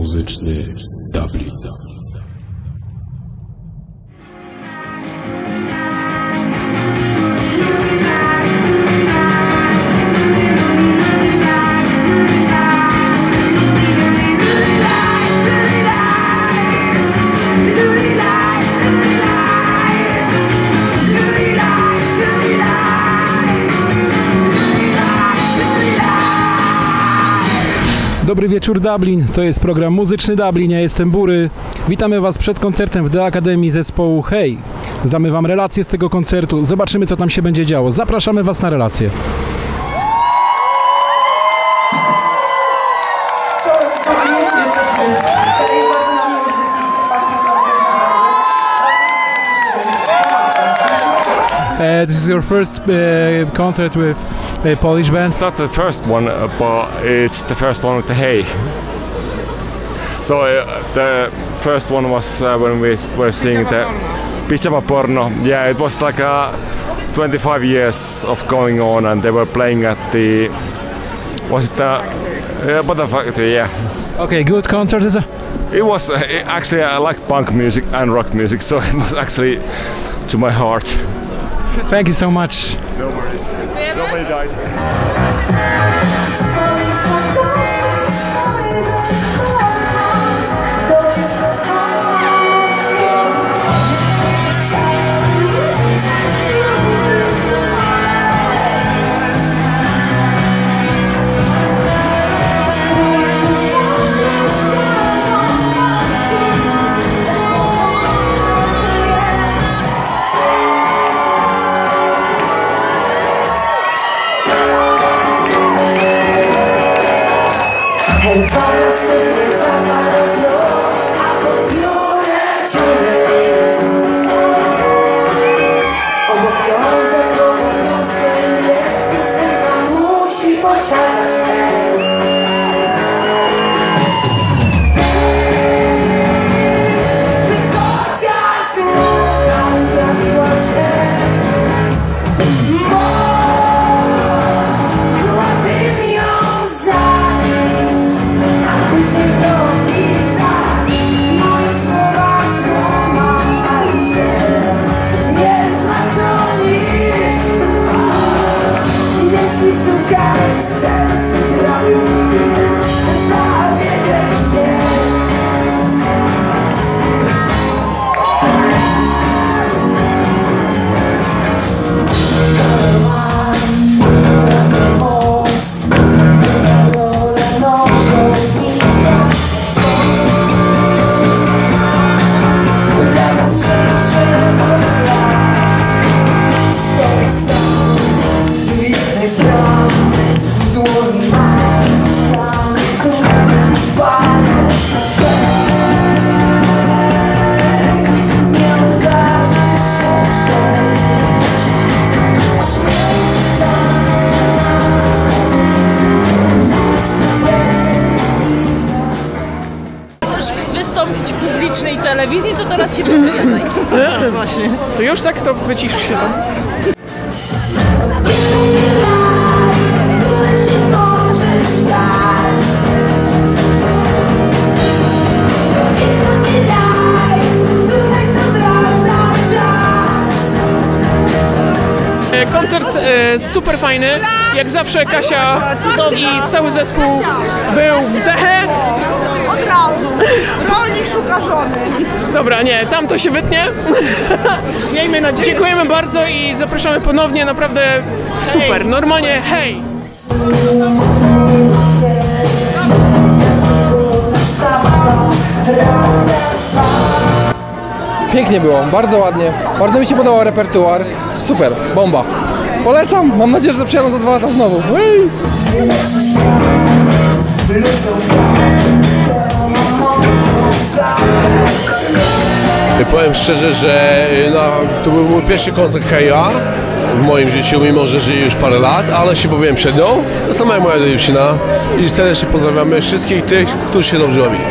muzyczny Dublin. Dobry wieczór Dublin, to jest program Muzyczny Dublin, ja jestem Bury. Witamy Was przed koncertem w The Akademii zespołu Hej. Zdamy Wam relację z tego koncertu, zobaczymy co tam się będzie działo. Zapraszamy Was na relację. Uh, this is your first uh, concert with a Polish band. It's not the first one, uh, but it's the first one with the hay. So uh, the first one was uh, when we were seeing the Pijama Porno. Yeah, it was like uh, 25 years of going on, and they were playing at the was it the yeah, Butter Factory? Yeah, Okay, good concert. Is a... it was uh, actually I like punk music and rock music, so it was actually to my heart. Thank you so much. No worries. Nobody died. and promise to listen. She's so kind, sad, to teraz się wypowiadaj. Właśnie. To już tak to wycisz się tam. Czas E, Koncert e, super fajny. Jak zawsze Kasia i cały zespół był w dechę. Razu. Rolnik szuka żony. Dobra, nie, tam to się wytnie. Miejmy nadzieję. Dziękujemy bardzo i zapraszamy ponownie, naprawdę super. Normalnie hej! Pięknie było, bardzo ładnie. Bardzo mi się podobał repertuar. Super, bomba. Polecam, mam nadzieję, że przyjadą za dwa lata znowu. Ui! Powiem szczerze, że no, to był mój pierwszy koncert Heja w moim życiu, mimo że żyję już parę lat, ale się bawiłem przed nią. To sama moja dziewczyna i serdecznie pozdrawiamy wszystkich tych, którzy się dobrze bawili.